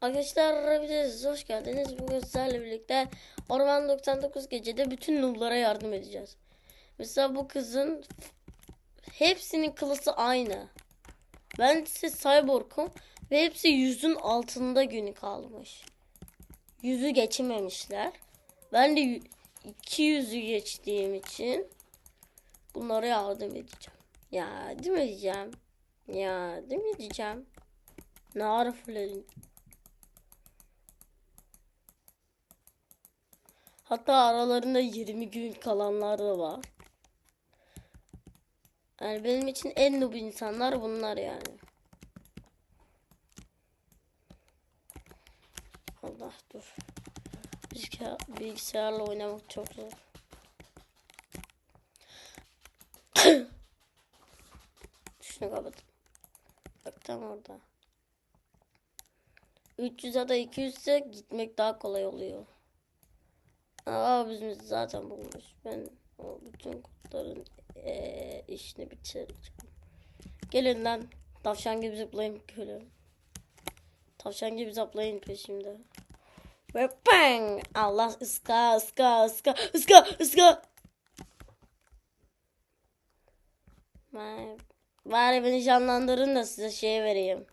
Arkadaşlar videoya hoş geldiniz. Bugün sizlerle birlikte Orman 99 gecede bütün noob'lara yardım edeceğiz. Mesela bu kızın hepsinin kılısı aynı. Ben ise cyborg'um ve hepsi yüzün altında günü kalmış. Yüzü geçememişler. Ben de iki yüzü geçtiğim için bunlara yardım edeceğim. Ya değil mi diyeceğim? Ya değil mi diyeceğim? Ne ara fulledim? Hatta aralarında 20 gün kalanlar da var. Yani benim için en noob insanlar bunlar yani. Allah dur. Bilgisayar, bilgisayarla oynamak çok zor. Şunu kapat. Bak tam orada. 300 ya da 200 ise gitmek daha kolay oluyor. Aa bizim zaten bulmuş. Ben o bütün kurtların eee, işini bitireceğim. Gelin lan. Tavşan gibi zıplayın köle. Tavşan gibi zıplayın peşimde. Ve bang! Allah ıska ıska ıska ıska ıska. Vay. Bari beni canlandırın da size şey vereyim.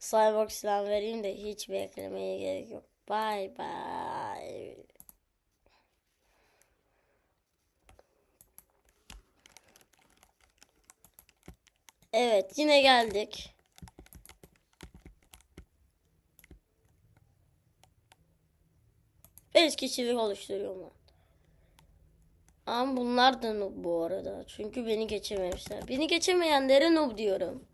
Cyborg silah vereyim de hiç beklemeye gerek yok. Bye bye. Evet yine geldik. Beş kişilik oluşturuyorum Ama bunlar da noob bu arada. Çünkü beni geçememişler. Beni geçemeyenlere noob diyorum.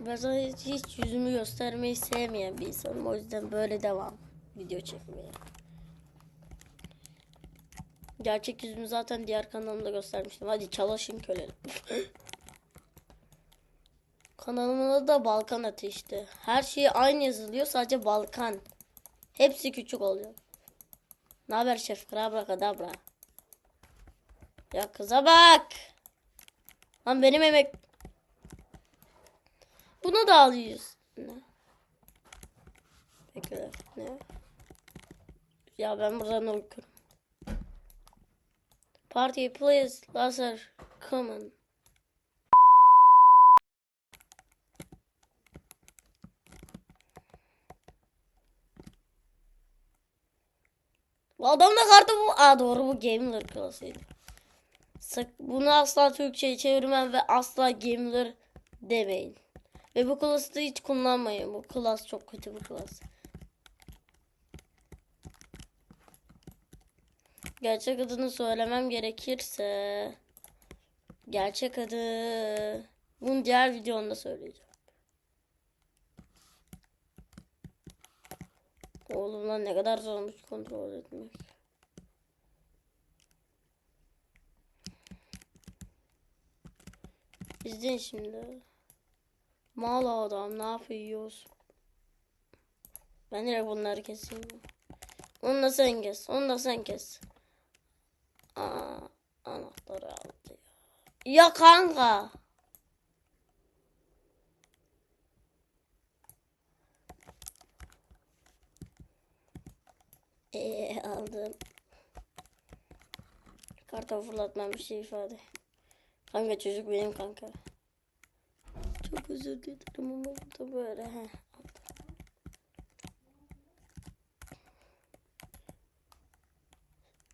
Ben zaten hiç, hiç yüzümü göstermeyi sevmeyen bir insanım. O yüzden böyle devam video çekmeye. Gerçek yüzümü zaten diğer kanalımda göstermiştim. Hadi çalışın köleler. Kanalımın adı da Balkan Ateş'ti. Her şey aynı yazılıyor sadece Balkan. Hepsi küçük oluyor. Ne haber şef? Krabra kadabra. Ya kıza bak. Lan benim emek. Bunu da alıyoruz. Ne? Bekle. Ne? Ya ben buradan okurum. Party please laser come on. Adam da kartı bu. Aa doğru bu gamer klasıydı. Sak bunu asla Türkçe'ye çevirmem ve asla gamer demeyin. Ve bu klası hiç kullanmayın. Bu klas çok kötü bir klas. Gerçek adını söylemem gerekirse gerçek adı bunu diğer videomda söyleyeceğim. Oğlum lan ne kadar zormuş kontrol etmek. İzleyin şimdi. Mal adam ne yapıyoruz? Ben direkt bunları keseyim. Onu da sen kes. Onu da sen kes. Anahtarı aldı ya. Ya kanka. Ee, aldım. Karta fırlatmam bir şey ifade. Kanka çocuk benim kanka. Çok özür dilerim ama bu da böyle. Heh.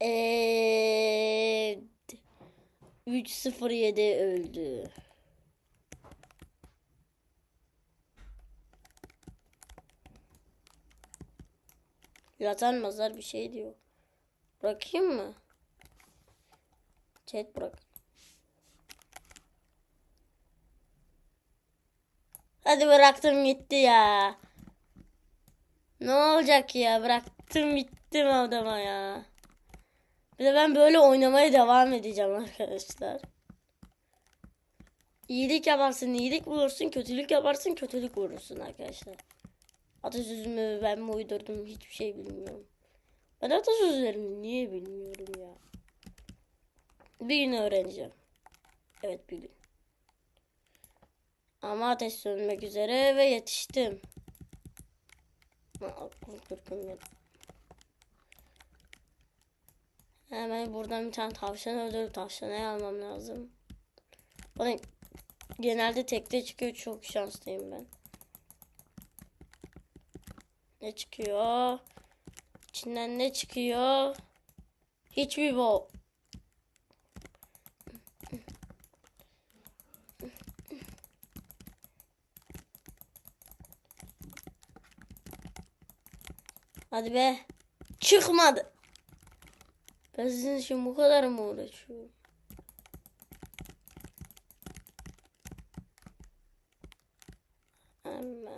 Evet. 307 öldü. Yatan mazar bir şey diyor. Bırakayım mı? Chat bırak. Hadi bıraktım gitti ya. Ne olacak ya? Bıraktım gittim adama ya. Bir de ben böyle oynamaya devam edeceğim arkadaşlar. İyilik yaparsın, iyilik bulursun, kötülük yaparsın, kötülük vurursun arkadaşlar. Atasözümü ben mi uydurdum hiçbir şey bilmiyorum. Ben atasözlerimi niye bilmiyorum ya. Bir gün öğreneceğim. Evet bir gün. Ama ateş sönmek üzere ve yetiştim. Aa, kum kırkım yok. Hemen buradan bir tane tavşan öldürüp tavşanı almam lazım. Bana genelde tekte çıkıyor. Çok şanslıyım ben. Ne çıkıyor? İçinden ne çıkıyor? Hiçbir bu. Hadi be. Çıkmadı. Ben sizin için bu kadar mı uğraşıyorum? Ama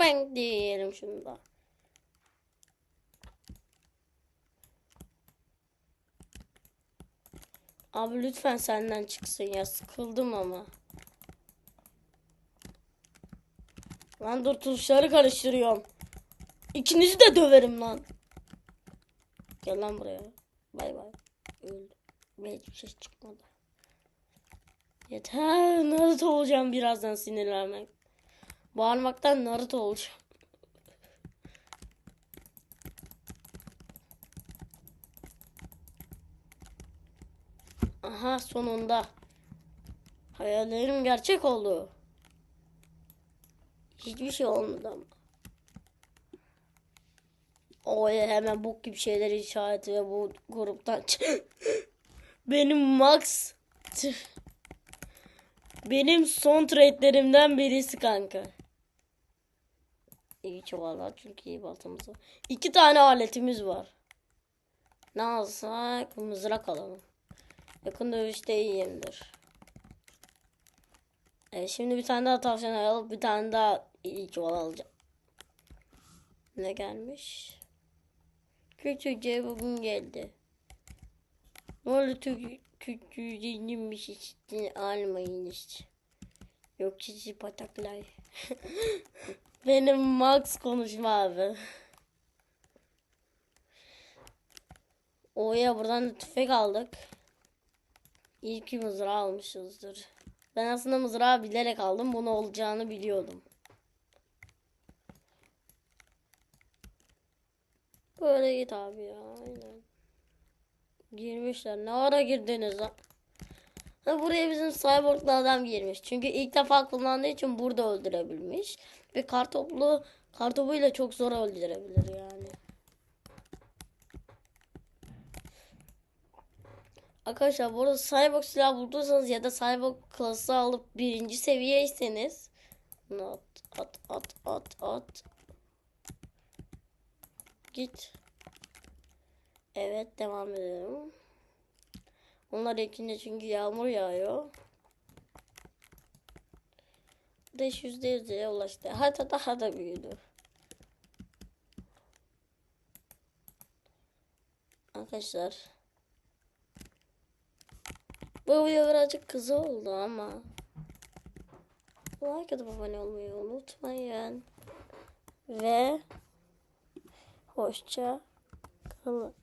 ben diyelim şunu da. Abi lütfen senden çıksın ya sıkıldım ama. Lan dur tuşları karıştırıyorum. İkinizi de döverim lan. Gel lan buraya. Bay bay. Öldü. Ve hiçbir şey çıkmadı. Yeter. Naruto olacağım birazdan sinirlenmek. Bağırmaktan Naruto olacağım. Aha sonunda. Hayallerim gerçek oldu. Hiçbir şey olmadı ama. O hemen bok gibi şeyler işareti ve bu gruptan Benim max. Benim son trade'lerimden birisi kanka. İyi çuvallar çünkü iyi baltamız var. İki tane aletimiz var. Ne alsak mızrak alalım. Yakın dövüşte iyiyimdir. Evet, şimdi bir tane daha tavşan alıp bir tane daha iyi çuval alacağım. Ne gelmiş? Küçükçe bugün geldi. Ne oldu küçüğünmüş işte almayın işte. Yok çiçi pataklar. Benim Max konuşma abi. Oya buradan da tüfek aldık. İyi ki mızrağı almışızdır. Ben aslında mızrağı bilerek aldım. Bunu olacağını biliyordum. Böyle git abi ya. Aynen. Girmişler. Ne ara girdiniz lan? Ha, buraya bizim cyborglu adam girmiş. Çünkü ilk defa kullandığı için burada öldürebilmiş. Ve kartoplu kartopuyla çok zor öldürebilir yani. Arkadaşlar burada cyborg silah bulduysanız ya da cyborg klası alıp birinci seviyeyseniz at at at at at Git. Evet devam edelim. Onlar ekince çünkü yağmur yağıyor. Beş yüzde yüzeye ulaştı. Hatta daha da büyüdü. Arkadaşlar. Bu video birazcık kızı oldu ama. Like atıp abone olmayı unutmayın. Ve hoşça kalın.